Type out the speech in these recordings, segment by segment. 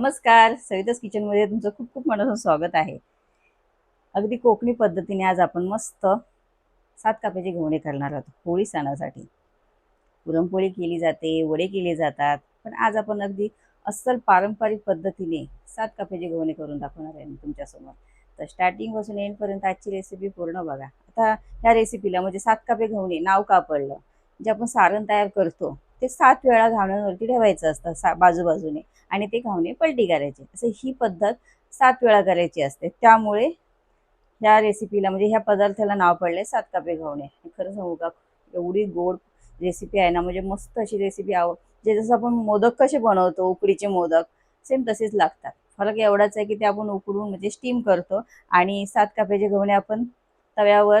नमस्कार सविताज किचनमध्ये तुमचं खूप खूप मनापासून स्वागत आहे. अगदी कोकणी पद्धतीने आज आपण मस्त सात काप्याचे घोणे करणार आहोत होळी सणासाठी. पुरणपोळी केली जाते वडे केले जातात पण आज आपण अगदी अस्सल पारंपरिक पद्धतीने सात काप्याचे घोणे करून दाखवणार आहे तुमच्यासमोर. तर स्टार्टिंगपासून एंडपर्यंत आजची रेसिपी पूर्ण बघा. आता ह्या रेसिपीला म्हणजे सात कापे घवणे नाव का पडलं? जे आपण सारण तयार करतो ते सात वेळा घावण्यांवरती ठेवायचं असतं सा बाजूबाजूने. आणि ते घावणे पलटी करायचे. असं ही पद्धत सात वेळा करायची असते. त्यामुळे या रेसिपीला म्हणजे ह्या पदार्थाला नाव पडले सात कापे घावणे. खरं सांगू का? एवढी गोड रेसिपी आहे ना म्हणजे मस्त अशी रेसिपी आव जे जसं आपण मोदक कसे बनवतो उकडीचे मोदक सेम तसेच लागतात. फरक एवढाच आहे की ते आपण उकडून म्हणजे स्टीम करतो आणि सात काप्याचे घावणे आपण तव्यावर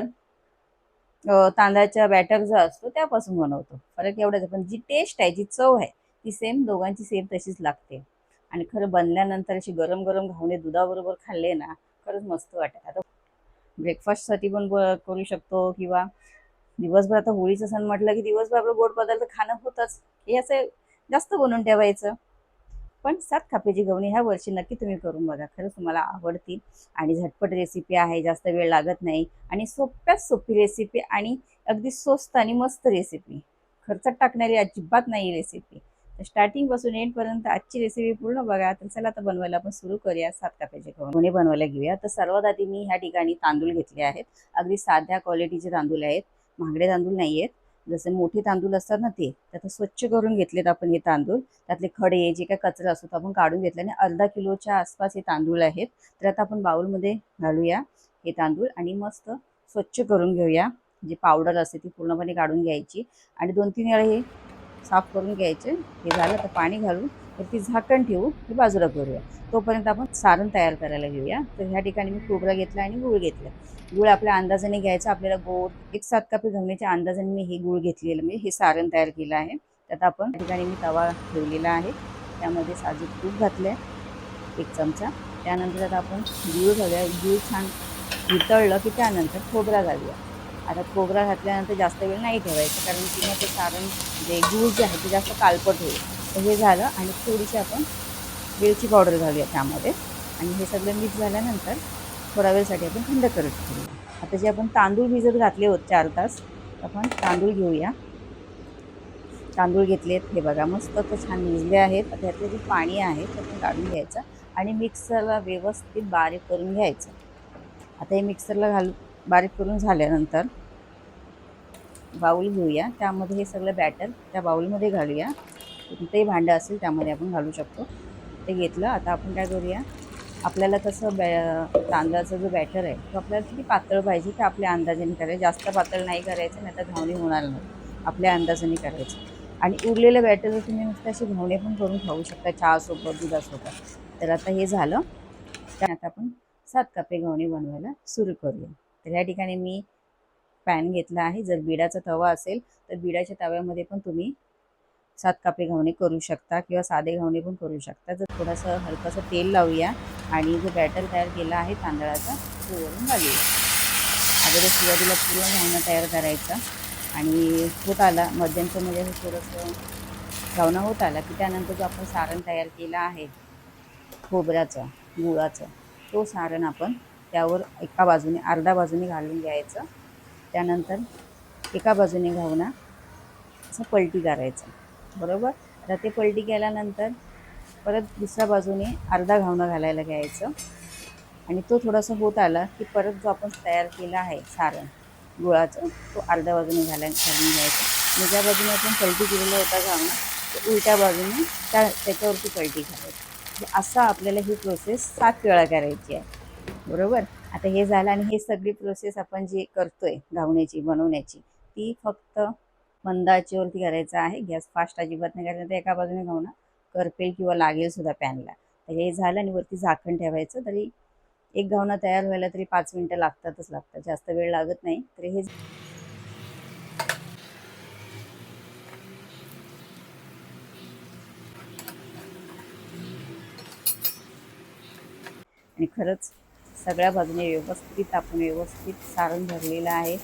तांदळाच्या बॅटर जो असतो त्यापासून बनवतो. फरक एवढाच आहे पण जी टेस्ट आहे जी चव आहे ती सेम दोघांची सेम तशीच लागते. आणि खरं बनल्यानंतर अशी गरम गरम घावणे दुधाबरोबर खाल्ले ना खरंच मस्त वाटतं. आता ब्रेकफास्टसाठी पण करू शकतो किंवा दिवसभर आता होळीचं सण म्हटलं की दिवसभर आपलं गोड पदार्थ खाणं होतंच. हे असं जास्त बनवून ठेवायचं. पण सात खापेची गवणी ह्या वर्षी नक्की तुम्ही करून बघा. खरंच तुम्हाला आवडतील आणि झटपट रेसिपी आहे जास्त वेळ लागत नाही आणि सोप्यात सोपी रेसिपी आणि अगदी स्वस्त आणि मस्त रेसिपी खर्चात टाकणारी अजिबात नाही रेसिपी तर स्टार्टिंगपासून एंडपर्यंत आजची रेसिपी पूर्ण बघा. तर चला आता बनवायला आपण सुरू करूया सात काप्याचे गवणे बनवायला घेऊया. तर सर्वात आधी मी ह्या ठिकाणी तांदूळ घेतले आहेत. अगदी साध्या क्वालिटीचे तांदूळ आहेत. महागडे तांदूळ नाही आहेत जसे मोठे तांदूळ असतात ना ते त्यात स्वच्छ करून घेतलेत आपण हे तांदूळ. त्यातले खडे जे काय कचरा असतो तो आपण काढून घेतला आणि अर्धा किलोच्या आसपास हे तांदूळ आहेत. तर आता आपण बाउलमध्ये घालूया हे तांदूळ आणि मस्त स्वच्छ करून घेऊया. जी पावडर असते ती पूर्णपणे काढून घ्यायची. आणि दोन तीन वेळा हे साफ करून घ्यायचे. हे झालं तर पाणी घालून तर ती झाकण ठेवू ती बाजूला करूया. तोपर्यंत आपण सारण तयार करायला घेऊया. तर ह्या ठिकाणी मी खोबरा घेतला आणि गूळ घेतलं. गूळ आपल्या अंदाजाने घ्यायचा आपल्याला गोड एक सात कापी घालण्याच्या अंदाजाने मी हे गूळ घेतलेलं म्हणजे हे सारण तयार केलं आहे. त्यात आपण त्या ठिकाणी मी तवा ठेवलेला आहे. त्यामध्ये साजूक तूप घातलं आहे एक चमचा. त्यानंतर आता आपण गूळ घालूया. गूळ छान वितळलं की त्यानंतर खोबरा घालूया. आता खोबरा घातल्यानंतर जास्त वेळ नाही ठेवायचं कारण की मग ते सारण जे गूळ जे आहे ते जास्त कालपट होईल. हे झालं आणि थोडीशी आपण वेलची पावडर घालूया त्यामध्ये. आणि हे सगळं मिक्स झाल्यानंतर थोडा वेळसाठी आपण थंड करत ठेवूया. आता जे आपण तांदूळ भिजत घातले होत चार तास आपण तांदूळ घेऊया. तांदूळ घेतलेत. हे बघा मस्त तर छान भिजले आहेत. त्यातलं जे पाणी आहे ते पण काढून घ्यायचं आणि मिक्सरला व्यवस्थित बारीक करून घ्यायचं. आता हे मिक्सरला घालू बारीक करून झाल्यानंतर बाऊल घेऊया. त्यामध्ये हे सगळं बॅटर त्या बाऊलमध्ये घालूया. कोणतंही भांडं असेल त्यामध्ये आपण घालू शकतो. ते घेतलं. आता आपण काय करूया? आपल्याला कसं बॅ तांदळाचा जो बॅटर आहे तो आपल्याला किती पातळ पाहिजे ते आपल्या अंदाजाने करायचं. जास्त पातळ नाही करायचं नाही तर घावणे होणार नाही. आपल्या अंदाजाने करायचं. आणि उरलेलं बॅटर जर तुम्ही नुसतं असे घावणे पण करून खाऊ शकता चहासोबत दुधासोबत. तर आता हे झालं. तर आता आपण सात कपे घावणे बनवायला सुरू करूया. तर या ठिकाणी मी पॅन घेतला आहे. जर बिडाचा तवा असेल तर बिडाच्या तव्यामध्ये पण तुम्ही सात कापे घावणे करू शकता किंवा साधे घावणे पण करू शकता. जर थोडंसं हलकंसं तेल लावूया आणि जो बॅटर तयार केला आहे तांदळाचा तो वरून घालूया. अगोदर सुरुवातीला पूर्ण घावणं तयार करायचं आणि होत आला मध्यमचं म्हणजे थोडंसं घावणं होत आला की त्यानंतर जो आपण सारण तयार केलं आहे खोबऱ्याचं गुळाचं तो सारण आपण त्यावर एका बाजूने अर्धा बाजूने घालून घ्यायचं. त्यानंतर एका बाजूने घावणा असं पलटी करायचं. बरोबर? आता ते पलटी केल्यानंतर परत दुसऱ्या बाजूने अर्धा घावणं घालायला घ्यायचं. आणि तो थोडासा होत आला की परत जो आपण तयार केला आहे सारण गुळाचं तो अर्ध्या बाजूने घाला घालून घ्यायचा. आणि ज्या बाजूने आपण पलटी केलेला होता घावणं तो उलट्या बाजूने त्या त्याच्यावरती पलटी घालायची. म्हणजे असा असं आपल्याला ही प्रोसेस सात वेळा करायची आहे. बरोबर? आता हे झालं आणि हे सगळी प्रोसेस आपण जी करतोय घावण्याची बनवण्याची ती फक्त मंद करायचं आहे. गॅस फास्ट अजिबात नाही करायचं तर एका बाजूने घावणं करपेल किंवा लागेल सुद्धा पॅनला. हे झालं आणि वरती झाकण ठेवायचं. तरी एक घावणं तयार व्हायला तरी पाच मिनटं लागतातच लागतात. जास्त वेळ लागत नाही. तरी हे आणि खरंच सगळ्या बाजूने व्यवस्थित आपण व्यवस्थित सारण भरलेलं आहे.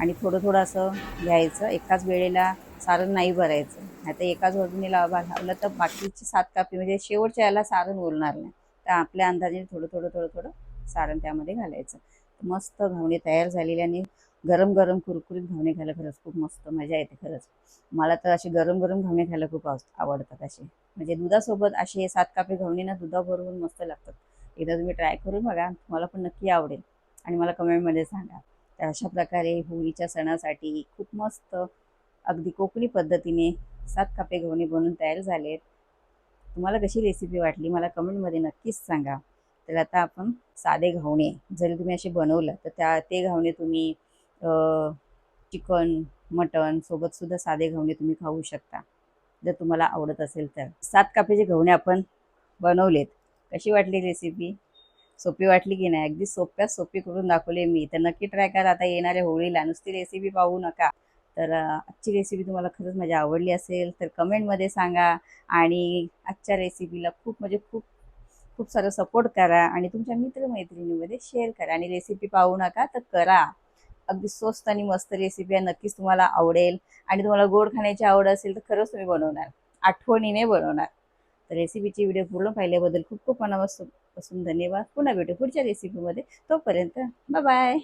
आणि थोडं थोडं असं घ्यायचं. एकाच वेळेला सारण नाही भरायचं. नाही तर एकाच बाजूने लावा. लावलं तर बाकीची सात कापी म्हणजे शेवटच्या याला सारण उरणार नाही. तर आपल्या अंदाजाने थोडं थोडं थोडं थोडं सारण त्यामध्ये घालायचं. मस्त घावणे तयार झालेली आणि गरम गरम कुरकुरीत घावणे खायला खरंच खूप मस्त मजा येते खरंच. मला तर असे गरम गरम घावणे खायला खूप आव- आवडतात असे. म्हणजे दुधासोबत असे सात कापे घावणे ना दुधाबरोबर मस्त लागतात. एकदा तुम्ही ट्राय करून बघा. तुम्हाला पण नक्की आवडेल. आणि मला कमेंटमध्ये सांगा. तर अशा प्रकारे होळीच्या सणासाठी खूप मस्त अगदी कोकणी पद्धतीने सात कापे घावणे बनवून तयार झालेत. तुम्हाला कशी रेसिपी वाटली मला कमेंटमध्ये नक्कीच सांगा. तर आता आपण साधे घावणे जरी तुम्ही असे बनवलं तर त्या ते घावणे तुम्ही चिकन मटन सोबत सुद्धा साधे घावणे तुम्ही खाऊ शकता. जर तुम्हाला आवडत असेल तर. सात कापेचे घावणे आपण बनवलेत कशी वाटली रेसिपी सोपी वाटली की नाही? अगदी सोप्या सोपी करून दाखवली मी. तर नक्की ट्राय करा. आता येणाऱ्या होळीला नुसती रेसिपी पाहू नका. तर आजची रेसिपी तुम्हाला खरंच माझी आवडली असेल तर कमेंटमध्ये सांगा. आणि आजच्या रेसिपीला खूप म्हणजे खूप खूप सारं सपोर्ट करा. आणि तुमच्या मित्रमैत्रिणीमध्ये शेअर करा. आणि रेसिपी पाहू नका तर करा. अगदी स्वस्त आणि मस्त रेसिपी आहे. नक्कीच तुम्हाला आवडेल. आणि तुम्हाला गोड खाण्याची आवड असेल तर खरंच तुम्ही बनवणार. आठवणीने बनवणार. तर रेसिपीची व्हिडिओ पूर्ण पाहिल्याबद्दल खूप खूप मनापासून धन्यवाद. पुन्हा भेटू पुढच्या रेसिपीमध्ये तोपर्यंत बाय